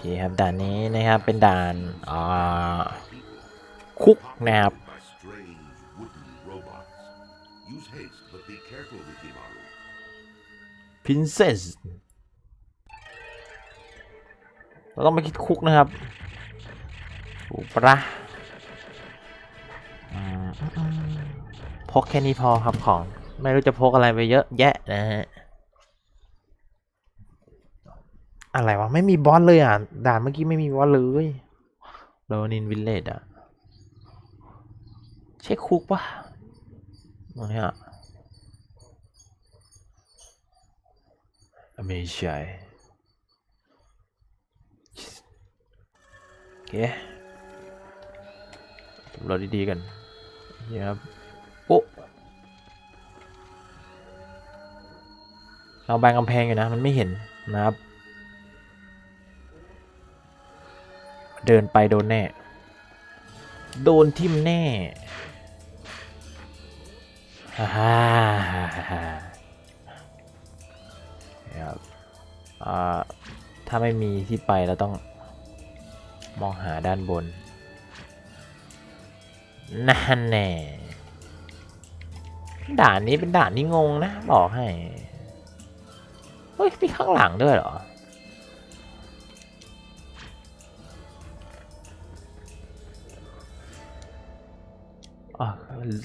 เคครับด่านนี้นะครับเป็นด่านอ่าคุกนะครับ by strange wooden robots. Use haste, but be careful, Wikimaru. Princess เราต้องไปคิดคุกนะครับถูกปะพกแค่นี้พอครับของ ไม่รู้จะพกอะไรไปเยอะแยะนะฮะ อะไรวะ ไม่มีบอสเลยอะ ด่านเมื่อกี้ไม่มีบอสเลยโรนินวิลเลจอะใช่คุกปะเนี้ยไม่ใช่โอเครอดีๆกันนี่ครับโอ้เราแบงกำแพงอยู่นะ มันไม่เห็นนะครับ เดินไปโดนแน่ โดนทิ่มแน่ฮ่าฮ่าฮ่าฮ่าครับอ่าถ้าไม่มีที่ไปเราต้องมองหาด้านบนนั่นแน่ด่านนี้เป็นด่านที่งงนะ บอกให้ เฮ้ยมีข้างหลังด้วยเหรอ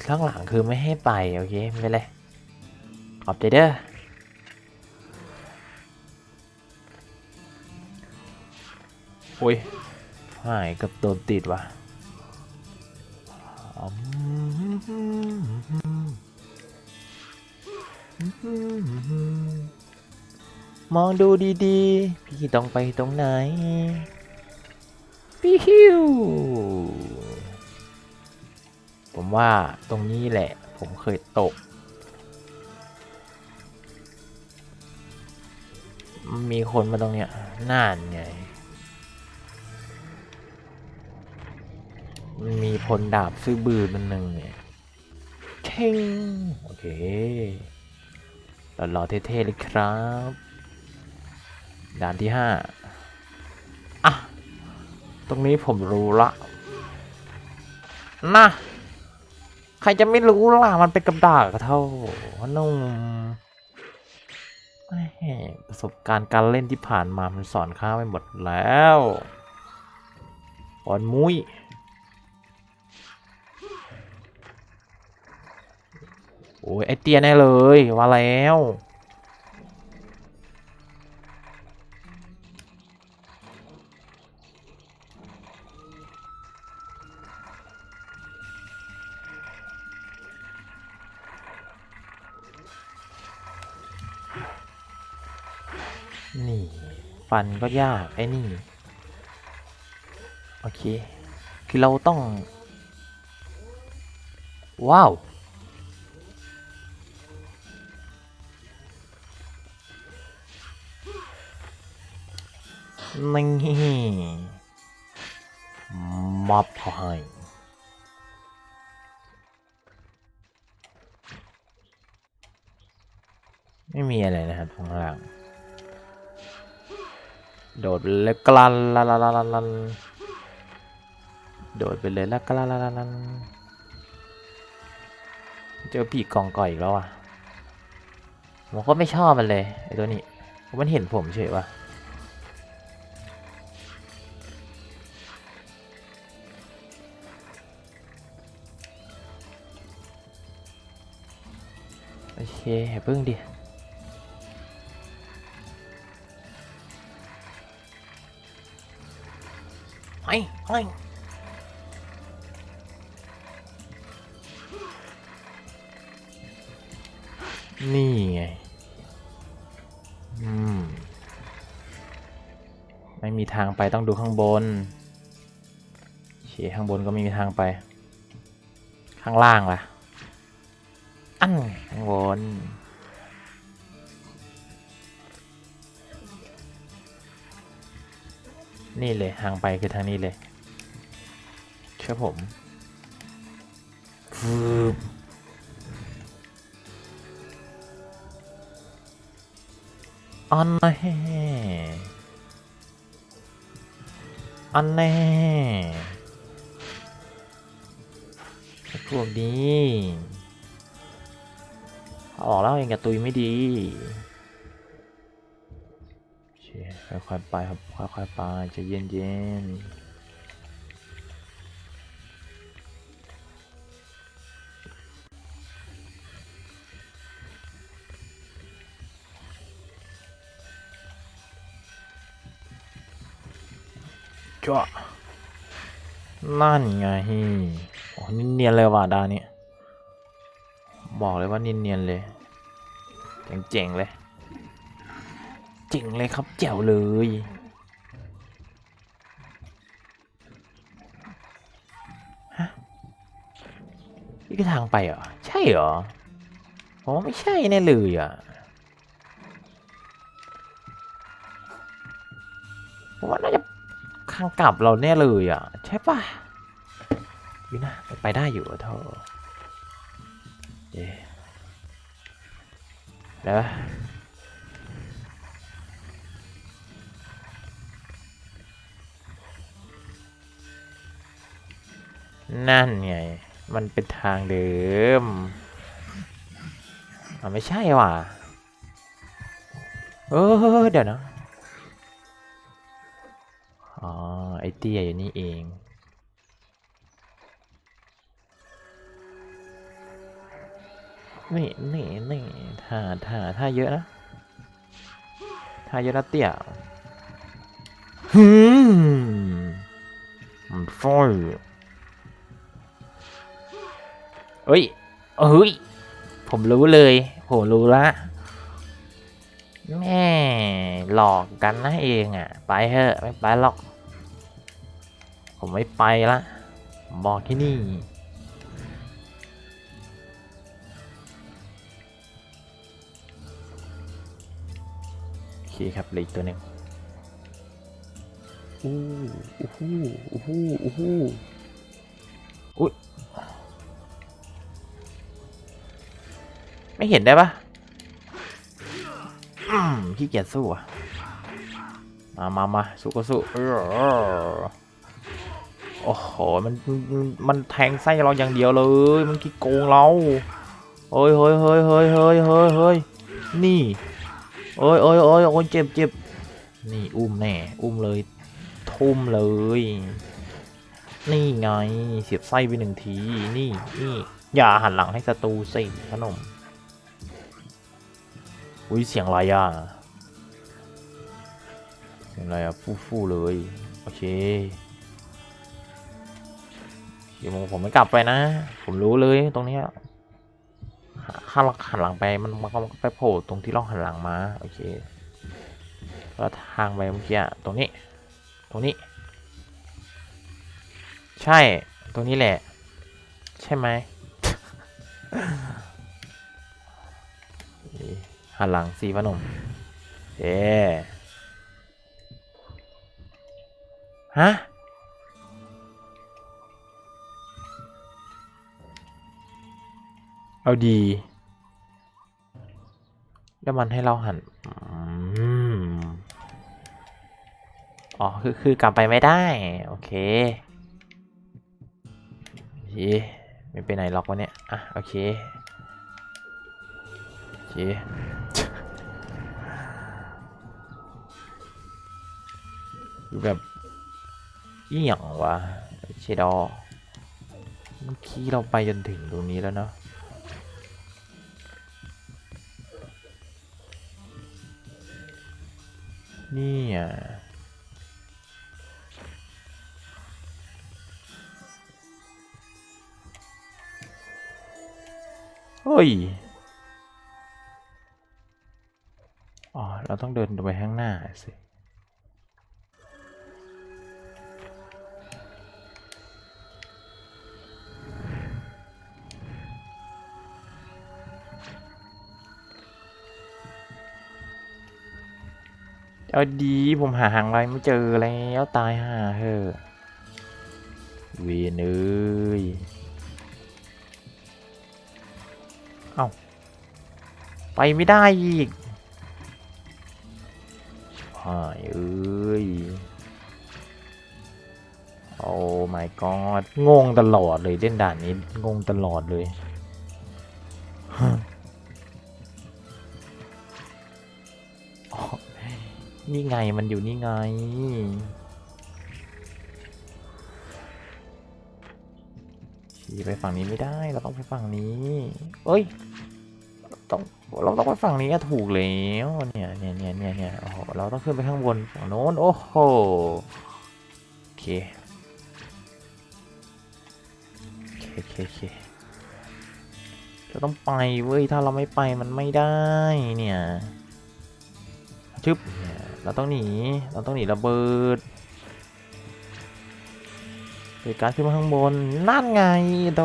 ข้างหลังคือไม่ให้ไป โอเค ไม่เป็นไรขอบใจเด้อโอ้ยหายกับโดนติดว่ะมมองดูดีๆ พี่ต้องไปตรงไหน พี่ฮิว ผมว่าตรงนี้แหละผมเคยตก มีคนมาตรงเนี้ยน่านไง มีพลดาบซื้อบือมันหนึ่งเนี่ยเช่งโอเคหล่อๆเท่ๆเลยครับด่านที่ห้าอะ ตรงนี้ผมรู้ละนะ ใครจะไม่รู้ล่ะ มันเป็นกับดักเท่านุ่มประสบการณ์การเล่นที่ผ่านมามันสอนข้าไปหมดแล้วอ่อนมุ้ยโอ้ยไอเตียแน่เลยว่าแล้ว ฟันก็ยากไอ้นี่ โอเค คือเราต้อง ว้าว นี่มับเขาให้ไม่มีอะไรนะครับข้างล่าง โดดไปเลยกลันลันลันลันลันโดดไปเลยแล้วกลันลันลันลันเจอผีกองก่อยอีกแล้วอะผมก็ไม่ชอบมันเลยไอ้ตัวนี้มันเห็นผมเฉยว่ะโอเคเพิ่งดิ ไปไปนี่ไง อืม ไม่มีทางไปต้องดูข้างบนโอเคข้างบนก็ไม่มีทางไป ข้างล่างล่ะ อันข้างบน นี่เลยทางไปคือทางนี้เลยเชื่อผมฟืบอันนะแฮ่อันแน่ไอ้พวกนี้ออกแล้วเองกับตุยไม่ดีโอเค ค่อยๆไปครับค่อยๆไปจะเย็นๆจ้ะนั่นไงโอ้นี่เนียนเลยว่ะดานี้บอกเลยว่าเนียนๆเลย เจ๋งๆเลย จ๋งเลยครับแจ๋วเลย ฮะ นี่คือทางไปเหรอ ใช่เหรอผมว่าไม่ใช่แน่เลยอะผมว่าน่าจะข้างกลับเราแน่เลยอะ ใช่ปะอยู่นะไปได้อยู่เธอเอ๊ะแล้ว นั่นไง มันเป็นทางเดิมอะไม่ใช่ว่ะเออเดี๋ยวนะอ๋อไอเตี้ยอยู่นี่เองนี่นี่นี่ท่าท่าท่าเยอะนะท่าเยอะนะเตี้ยฮึมมันฟอย เอ้ยเอ้ย ผมรู้เลย ผมรู้ละแม่หลอกกันนะเองอะ ไปเถอะไม่ไปหรอก ผมไม่ไปละผมบอกที่นี่ โอเคครับเลืออีกตัวหนึ่งอู้อู้หู้อู้หู้อู้หู้อุ้ย ไม่เห็นได้ปะขี้เกียจสู้อะมามามาสู้ก็สู้โอ้โห มัน มันแทงไส้เราอย่างเดียวเลย มันขี้โกงเราเฮ้ยเฮ้ยเฮ้ยเฮ้ยเฮ้ยเฮ้ยเฮ้ยนี่โอ้ยโอ้ยโอ้ยโอ้ยเจ็บเจ็บนี่อุ้มแน่ อุ้มเลย ทุ่มเลย นี่ไง เสียบไส้ไปหนึ่งที นี่ นี่ อย่าหันหลังให้ศัตรูสิขนม อุ้ยเสียงอะไรอะเสียงอะไรอะฟู่ฟู่เลย โอเคเดี๋ยวผมไม่กลับไปนะ ผมรู้เลยตรงเนี้ยถ้าเราหันหลังไปมันมันก็ไปโผล่ตรงที่เราหันหลังมาโอเคแล้วทางไปเมื่อกี้ตรงนี้ ตรงนี้ ใช่ตรงนี้แหละ ใช่ไหม หันหลังสีพนมเอ๊ฮะเอาดี แล้วมันให้เราหันอ๋อ คือ คือกลับไปไม่ได้ โอเคเย่ไม่ไปไหนหรอกวะเนี่ย อะ โอเคโอเค คือแบบอีหยังวะเชดอเมื่อกี้เราไปจนถึงตรงนี้แล้วเนาะนี่อะเฮ้ย อ๋อ เราต้องเดินไปข้างหน้าสิ เอาดีผมหาหางไรไม่เจอแล้วตายห่าเถอเวียนเอ้ยเอ้าไปไม่ได้อีกชิบหายเอ้ย my god งงตลอดเลยเล่นด่านนี้งงตลอดเลย นี่ไงมันอยู่นี่ไง ขี่ไปฝั่งนี้ไม่ได้ เราต้องไปฝั่งนี้เอ้ย ต้องเราต้องไปฝั่งนี้อะถูกแล้วเนี่ยเนี่ยเนี่ยเนี่ยเนี่ยโอ้โหเราต้องขึ้นไปข้างบนฝั่งโน้นโอ้โหโอเคโอเคโอเคโอเคเราต้องไปเว้ยถ้าเราไม่ไปมันไม่ได้เนี่ยชึบ เราต้องหนี เราต้องหนีระเบิดโดการขึ้นมาข้างบน นั่นไงโด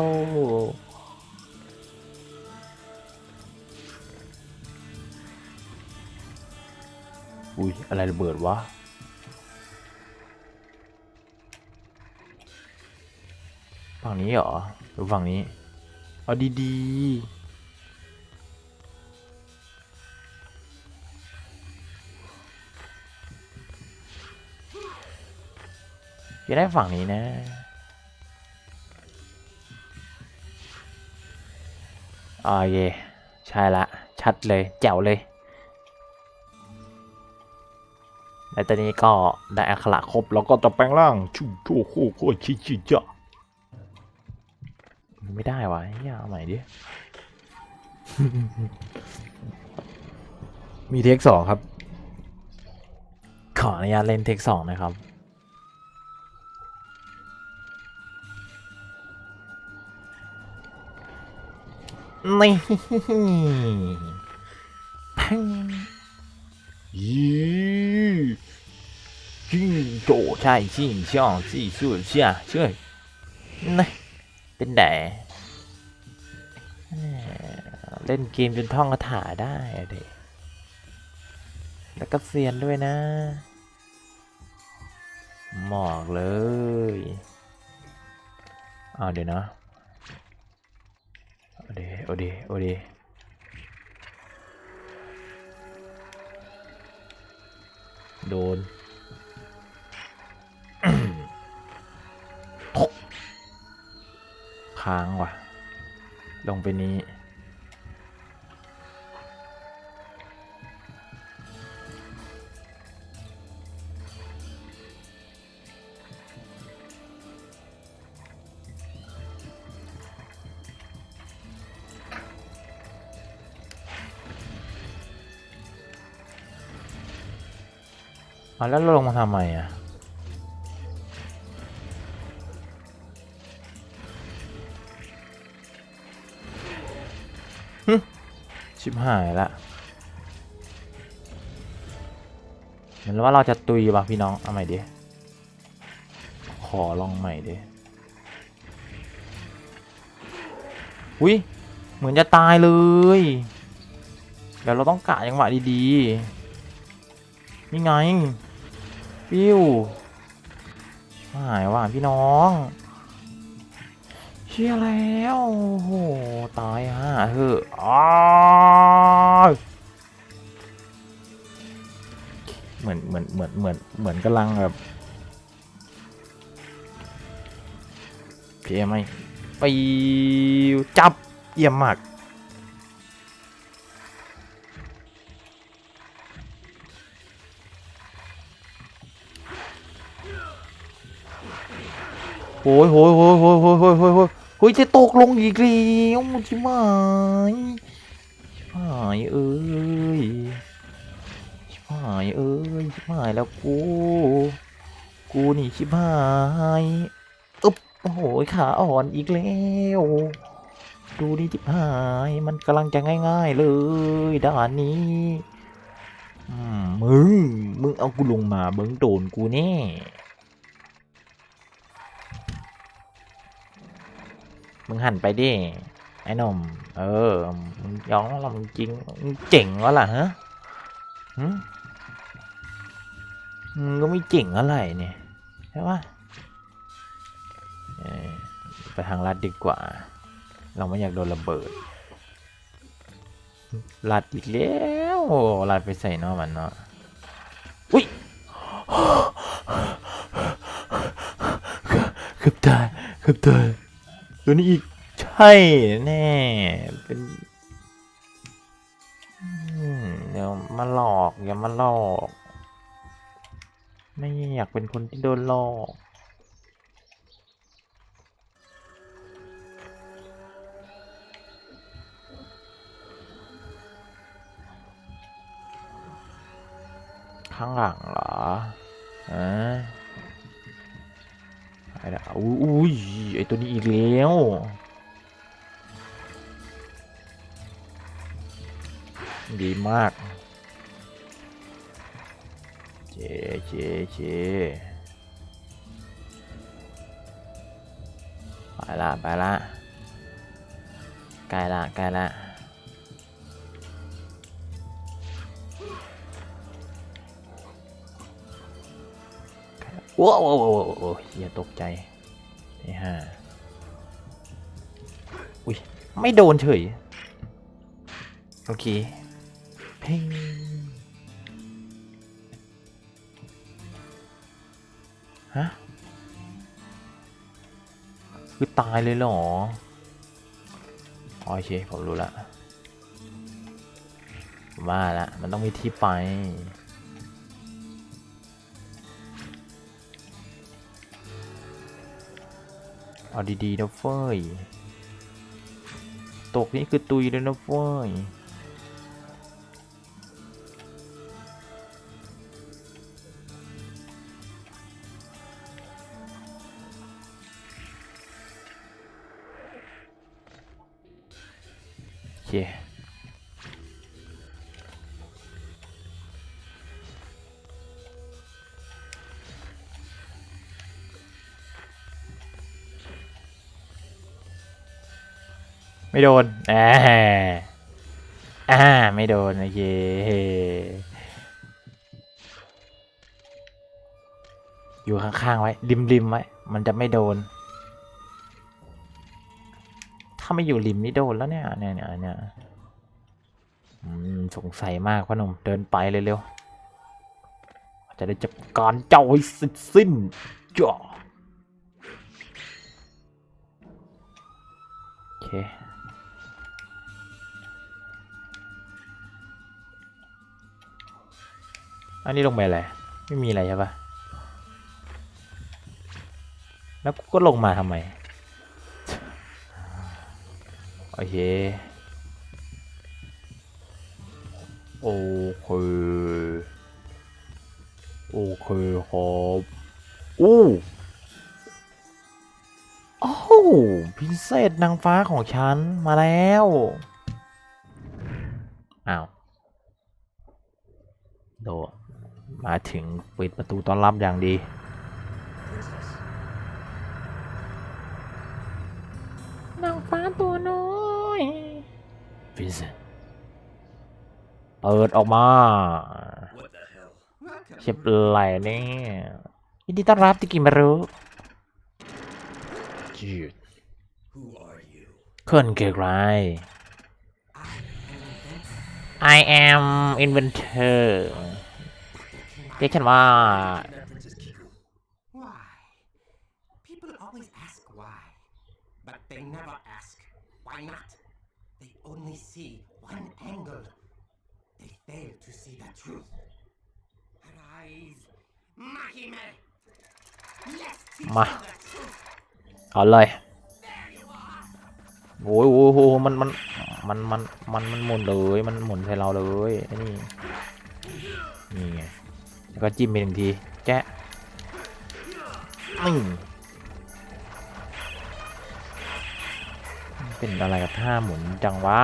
อุ้ยอะไรระเบิดวะฝั่งนี้เหรอ หรือฝั่งนี้ เอาดีๆ จะได้ฝั่งนี้นะโอเคใช่ละ ชัดเลยแจ๋วเลยและตอนนี้ก็ได้อักขระครบ แล้วก็จะแปลงร่างชูโชโคโคชิชิจะไม่ได้วะเฮียเอาใหม่ดิ มีเทคสองครับ ขออนุญาตเล่นเทคสองนะครับ นี่พังยี่ยิ่งโจใช่ชิงช่องสี่สุดช่าช่วยนี่เป็นแดเล่นเกมจนท่องคาถาได้เด็แล้วก็เซียนด้วยนะหมอกเลยอ้าเดี๋ยวนะ อเดโอเดโอเดโดนค้างว่ะ ลงไปนี้ อะแล้วเราลงมาทำไมอะชิบหายละเหมือนว่าเราจะตุยว่ะพี่น้อง เอาใหม่ดิ ขอลองใหม่ดิอุ้ยเหมือนจะตายเลย เดี๋ยวเราต้องกะจังหวะดีๆ นี่ไง ปิ้วหายว่ะพี่น้อง เชี่ยแล้วโอ้โหตายฮะเถออ้าวเหมือนเหมือนเหมือนเหมือนเหมือนกำลังแบบเพียไหมไปจับเยี่ยมมาก โอ้ยโอ้ยโอ้ยโอ้ยโอ้ยโอ้ยโอ้ยโอ้ยโอ้ยจะตกลงอีกแล้วชิบหายชิบหายเอ้ยชิบหายเอ้ยชิบหายแล้วกูกูนี่ชิบหายอึ๊บโอ้โหขาอ่อนอีกแล้วดูดิชิบหายมันกำลังจะง่าย ๆเลยด่านนี้มมึงมึงเอากูลงมาเบิ้งโดนกูแน่ มึงหันไปดิ ไอ้หนม เออ มึงย้องแล้วมึงจริงมึงเจ๋งวะล่ะฮะหึมึงก็ไม่เจ๋งอะไรเนี่ยใช่ปะไปทางลัดดีกว่า เราไม่อยากโดนระเบิดลัดอีกแล้วโอ้ลัดไปใส่เนอมันเนาะ อุ้ยขเกือบตายเกือบตาย ตัวนี้อีก ใช่แน่ เป็นเดี๋ยวมาหลอกอย่ามาหลอก ไม่อยากเป็นคนที่โดนหลอกข้างหลังเหรออ่า ไอ้ละอุ้ยอุ้ยไอตัวนี้อีกแล้วดีมากเจเจเจไปละไปละใกล้ละใกล้ละ ว้าวว้าวว้าวว้าวเฮียตกใจไอ้ห่าอุ้ย ไม่โดนเฉย โอเคเพ่งฮะ คือตายเลยเหรอ โอเค ผมรู้ละมว่าละ มันต้องมีที่ไป เอาดีๆนะเฟ้ย ตกนี่คือตุยเลยนะเฟ้ย โอเค ไม่โดนอ่าอ่าไม่โดนโอเคอยู่ข้างๆไว้ ริมๆไว้ มันจะไม่โดน ถ้าไม่อยู่ริมนี่โดนแล้วเนี่ยเนี่ยเนี่ยเนี่ยสงสัยมากพ่อหนุ่มเดินไปเร็วๆจะได้จัดการเจ้าให้สิ้นจ้าโอเค อันนี้ลงไปอะไร ไม่มีอะไรใช่ปะแล้วกูก็ลงมาทำไม โอเค โอเค โอเคครับอู้โอ้พินเศษนางฟ้าของฉัน มาแล้ว อ้าว โด มาถึงปิดประตูต้อนรับอย่างดีนางฟ้าตัวน้อยพินเศษเปิดออกมา What the hell? เฉียบไหลเนี่ยยินดีต้อนรับที่กินมารุจืด Who are you? คนเกกไร I am inventor เรียกฉันว่า Princess Kiku. Why? People always ask why, but they never ask why not. They only see one angle. They fail to see the truth. Arise, Mahime! Let's teach Ma- you the truth. เอาเลยโอ้ยโอ้ยโอ้ยมันมันมันมันมันมันหมุนเลย มันหมุนใส่เราเลยไอ้นี่นี่ไง แล้วก็จิ้มไปหนึ่งทีแจ๊ะนี่มันเป็นอะไรกับท่าหมุนจังวะ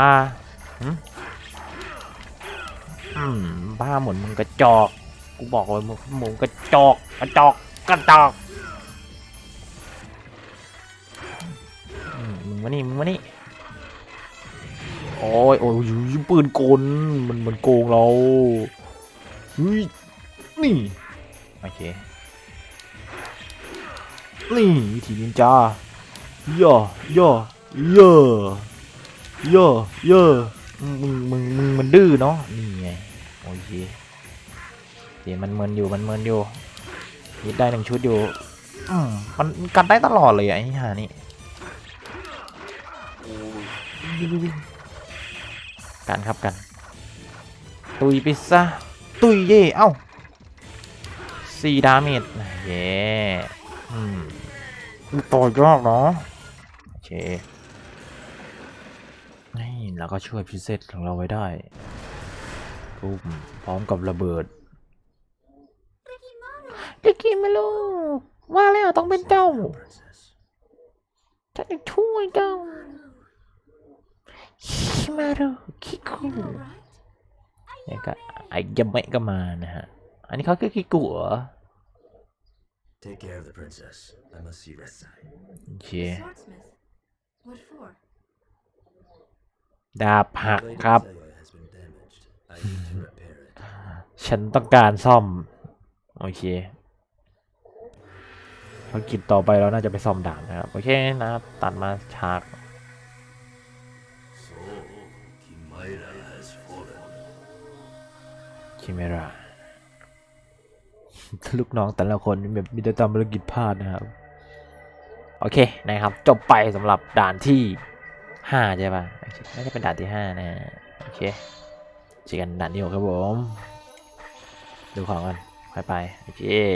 อืมบ้าหมุนมึงกระจอก กูบอกเลยมึงมุนกระจอก กระจอก กระจอกมึงมานี่มึงมานี่โอ้ยโอ้ยยิงปืนกลมันมันโกงเราเฮ้ย นี่โอเคนี่วิธีนินจาย่อย่อย่อย่อย่อมึงมึงมึงมันดื้อเนาะนี่ไงโอเคเดี๋ยวมันเมินอยู่มันเมินอยู่ยิดได้หนึ่งชุดอยู่อืมมันกันได้ตลอดเลยอะไอ้ห่านี่กันครับกัน ตุยไปซะตุยเย่เอ้า สี่ดาเมจเย่อืมต่อยากเนาะโอเคนี่แล้วก็ช่วยพิเศษของเราไว้ได้ปุ๊บพร้อมกับระเบิดลิกิมาลูว่าแล้วต้องเป็นเจ้า Princess. ฉันจะช่วยเจ้าคิมารุคิคุเนี่ยก็ไอ้ยาเมะก็มานะฮะ อันนี้เขาคือคิกุเหรอ Take care of the princess. I must see that side. โอเค Swordsmith. What for? ดาบหัก Blade ครับ Atelier has been damaged. I need to repair it. ฉันต้องการซ่อม โอเคภารกิจต่อไปเราน่าจะไปซ่อมดาบนะครับ โอเคนะครับ ตัดมาฉาก So, Kimaira has fallen. คิเมรา ลูกน้องแต่ละคนแบบมีแต่ทำธุรกิจพลาดนะครับ โอเคนะครับ จบไปสำหรับด่านที่ห้าใช่ปะโอเคน่าจะเป็นด่านที่ห้านะ โอเคเจอกันด่านที่หกครับผม ดูของกันไปไปโอเค